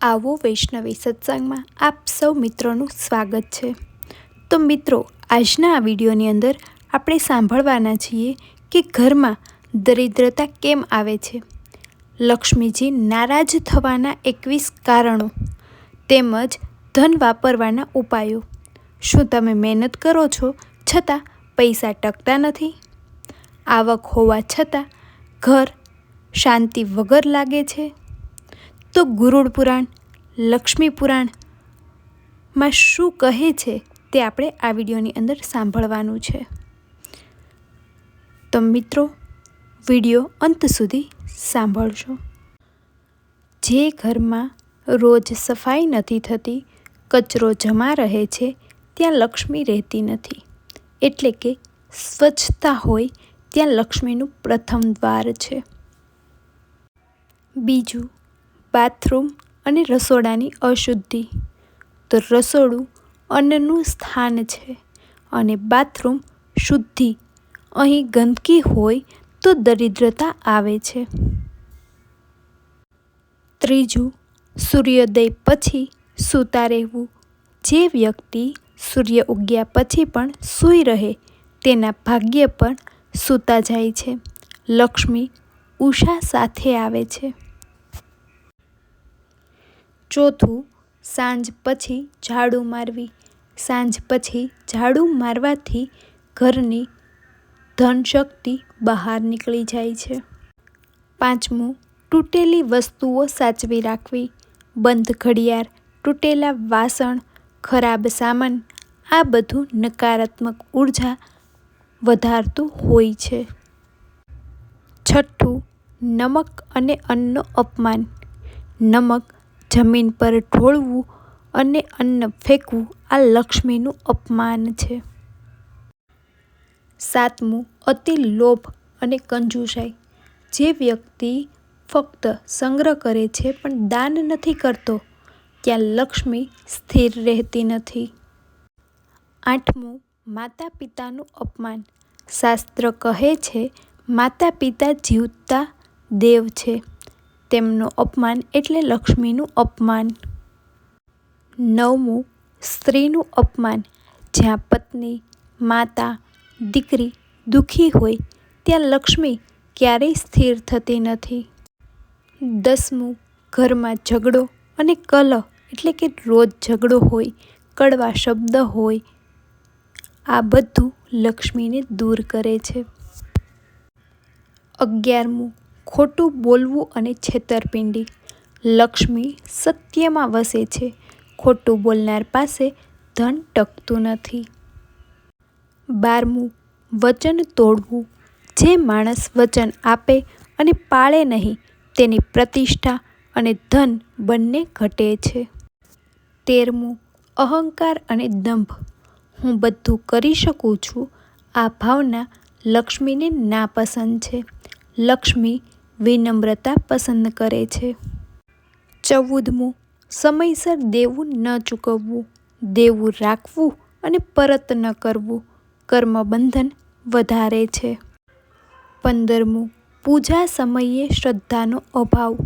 આવો વૈષ્ણવી સત્સંગમાં આપ સૌ મિત્રોનું સ્વાગત છે. તો મિત્રો, આજના આ વિડીયોની અંદર આપણે સાંભળવાના છીએ કે ઘરમાં દરિદ્રતા કેમ આવે છે? લક્ષ્મીજી નારાજ થવાના એકવીસ કારણો તેમજ ધન વાપરવાના ઉપાયો. શું તમે મહેનત કરો છો છતાં પૈસા ટકતા નથી? આવક હોવા છતાં ઘર શાંતિ વગર લાગે છે? તો ગુરુડ પુરાણ, લક્ષ્મી પુરાણમાં શું કહે છે તે આપણે આ વિડીયોની અંદર સાંભળવાનું છે. તો મિત્રો, વીડિયો અંત સુધી સાંભળજો. જે ઘરમાં રોજ સફાઈ નથી થતી, કચરો જમા રહે છે, ત્યાં લક્ષ્મી રહેતી નથી. એટલે કે સ્વચ્છતા હોય, ત્યાં લક્ષ્મીનું પ્રથમ દ્વાર છે. બીજું બાથરૂમ અને રસોડાની અશુદ્ધિ. તો રસોડું અન્નનું સ્થાન છે અને બાથરૂમ શુદ્ધિ. અહીં ગંદકી હોય તો દરિદ્રતા આવે છે. ત્રીજું, સૂર્યોદય પછી સૂતા રહેવું. જે વ્યક્તિ સૂર્ય ઉગ્યા પછી પણ સૂઈ રહે તેના ભાગ્ય પણ સૂતા જાય છે. લક્ષ્મી ઉષા સાથે આવે છે. ચોથું સાંજ પછી ઝાડુ મારવી. સાંજ પછી ઝાડુ મારવાથી ઘરની ધનશક્તિ બહાર નીકળી જાય છે. પાંચમું, તૂટેલી વસ્તુઓ સાચવી રાખવી. બંધ ઘડિયાળ, તૂટેલા વાસણ, ખરાબ સામાન, આ બધું નકારાત્મક ઊર્જા વધારતું હોય છે. છઠ્ઠું, નમક અને અન્નનો અપમાન. નમક જમીન પર ઢોળવું અને અન્ન ફેંકવું આ લક્ષ્મીનું અપમાન છે. સાતમું, અતિ લોભ અને કંજુસાઈ. જે વ્યક્તિ ફક્ત સંગ્રહ કરે છે પણ દાન નથી કરતો, ત્યાં લક્ષ્મી સ્થિર રહેતી નથી. આઠમું માતા પિતાનું અપમાન. શાસ્ત્ર કહે છે માતા પિતા જીવતા દેવ છે. તેમનું અપમાન એટલે લક્ષ્મીનું અપમાન. નવમું, સ્ત્રીનું અપમાન. જ્યાં પત્ની, માતા, દીકરી દુઃખી હોય, ત્યાં લક્ષ્મી ક્યારેય સ્થિર થતી નથી. દસમું, ઘરમાં ઝઘડો અને કલહ એટલે કે રોજ ઝઘડો હોય, કડવા શબ્દ હોય. આ બધું લક્ષ્મીને દૂર કરે છે. અગિયારમું ખોટું બોલવું અને છેતરપિંડી. લક્ષ્મી સત્યમાં વસે છે. ખોટું બોલનાર પાસે ધન ટકતું નથી. બારમું, વચન તોડવું. જે માણસ વચન આપે અને પાળે નહીં, તેની પ્રતિષ્ઠા અને ધન બંને ઘટે છે. તેરમું, અહંકાર અને દંભ. હું બધું કરી શકું છું. આ ભાવના લક્ષ્મીને નાપસંદ છે. લક્ષ્મી વિનમ્રતા પસંદ કરે છે. ચૌદમું, સમયસર દેવું ન ચૂકવવું, દેવું રાખવું અને પરત ન કરવું કર્મબંધન વધારે છે. પંદરમું, પૂજા સમયે શ્રદ્ધાનો અભાવ.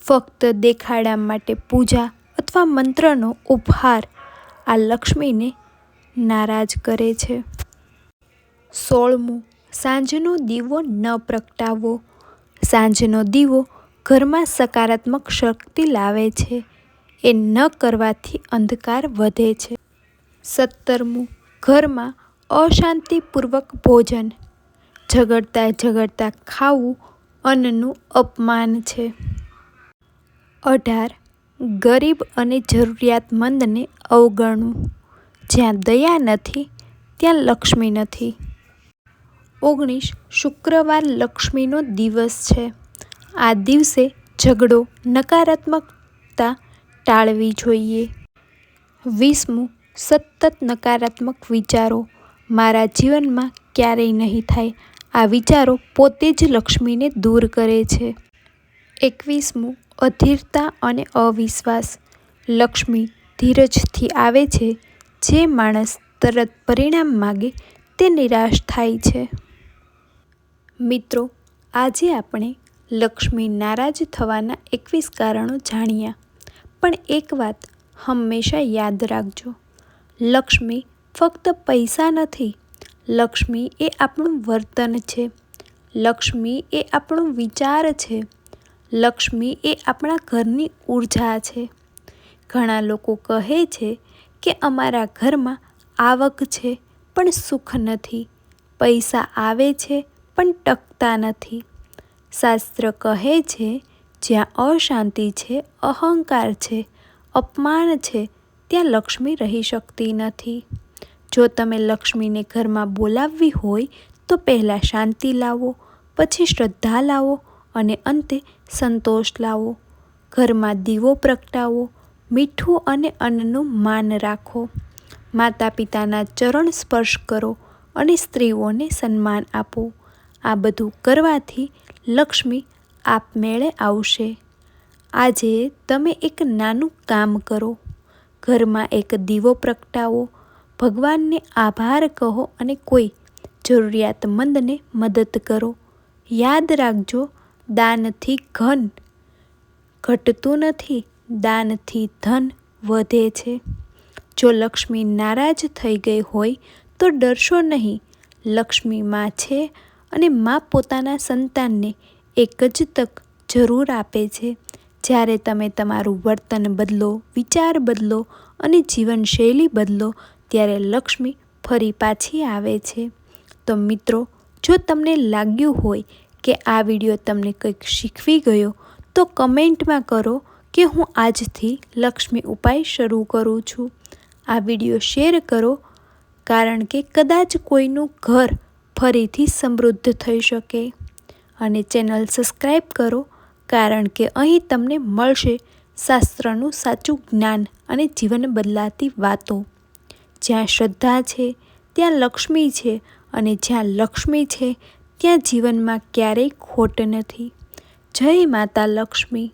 ફક્ત દેખાડા માટે પૂજા અથવા મંત્રનો ઉપહાર આ લક્ષ્મીને નારાજ કરે છે. સોળમું સાંજનો દીવો ન પ્રગટાવવો સાંજનો દીવો ઘરમાં સકારાત્મક શક્તિ લાવે છે. એ ન કરવાથી અંધકાર વધે છે. સત્તરમું, ઘરમાં અશાંતિપૂર્વક ભોજન. ઝઘડતા ઝઘડતા ખાવું અન્નનું અપમાન છે. અઢાર, ગરીબ અને જરૂરિયાતમંદને અવગણવું. જ્યાં દયા નથી, ત્યાં લક્ષ્મી નથી. ઓગણીસ શુક્રવાર લક્ષ્મીનો દિવસ છે. આ દિવસે ઝઘડો નકારાત્મકતા ટાળવી જોઈએ. વીસમું, સતત નકારાત્મક વિચારો. મારા જીવનમાં ક્યારેય નહીં થાય. આ વિચારો પોતે જ લક્ષ્મીને દૂર કરે છે. એકવીસમું, અધીરતા અને અવિશ્વાસ. લક્ષ્મી ધીરજથી આવે છે. જે માણસ તરત પરિણામ માગે તે નિરાશ થાય છે. મિત્રો, આજે આપણે લક્ષ્મી નારાજ થવાના એકવીસ કારણો જાણ્યા. પણ એક વાત હંમેશા યાદ રાખજો. લક્ષ્મી ફક્ત પૈસા નથી. લક્ષ્મી એ આપણું વર્તન છે. લક્ષ્મી એ આપણો વિચાર છે. લક્ષ્મી એ આપણા ઘરની ઊર્જા છે. ઘણા લોકો કહે છે કે અમારા ઘરમાં આવક છે, પણ સુખ નથી. પૈસા આવે છે પણ ટકતા નથી. શાસ્ત્ર કહે છે, જ્યાં અશાંતિ છે, અહંકાર છે, અપમાન છે, ત્યાં લક્ષ્મી રહી શકતી નથી. જો તમે લક્ષ્મીને ઘરમાં બોલાવવી હોય, તો પહેલાં શાંતિ લાવો, પછી શ્રદ્ધા લાવો અને અંતે સંતોષ લાવો. ઘરમાં દીવો પ્રગટાવો, મીઠું અને અન્નનું માન રાખો. માતા પિતાના ચરણ સ્પર્શ કરો અને સ્ત્રીઓને સન્માન આપો. આ બધું કરવાથી લક્ષ્મી આપમેળે આવશે. આજે તમે એક નાનું કામ કરો. ઘરમાં એક દીવો પ્રગટાવો. ભગવાનને આભાર કહો અને કોઈ જરૂરિયાતમંદને મદદ કરો. યાદ રાખજો, દાનથી ઘન ઘટતું નથી, દાનથી ધન વધે છે. જો લક્ષ્મી નારાજ થઈ ગઈ હોય તો ડરશો નહીં. લક્ષ્મી માં છે અને મા પોતાના સંતાનને એક જ તક જરૂર આપે છે. જ્યારે તમે તમારું વર્તન બદલો, વિચાર બદલો અને જીવનશૈલી બદલો, ત્યારે લક્ષ્મી ફરી પાછી આવે છે. તો મિત્રો, જો તમને લાગ્યું હોય કે આ વીડિયો તમને કંઈક શીખવી ગયો, તો કમેન્ટમાં કરો કે હું આજથી લક્ષ્મી ઉપાય શરૂ કરું છું. આ વીડિયો શેર કરો, કારણ કે કદાચ કોઈનું ઘર ફરીથી સમૃદ્ધ થઈ શકે. અને ચેનલ સબસ્ક્રાઈબ કરો, કારણ કે અહીં તમને મળશે શાસ્ત્રનું સાચું જ્ઞાન અને જીવન બદલાતી વાતો. જ્યાં શ્રદ્ધા છે, ત્યાં લક્ષ્મી છે, અને જ્યાં લક્ષ્મી છે, ત્યાં જીવનમાં ક્યારેય ખોટ નથી. જય માતા લક્ષ્મી.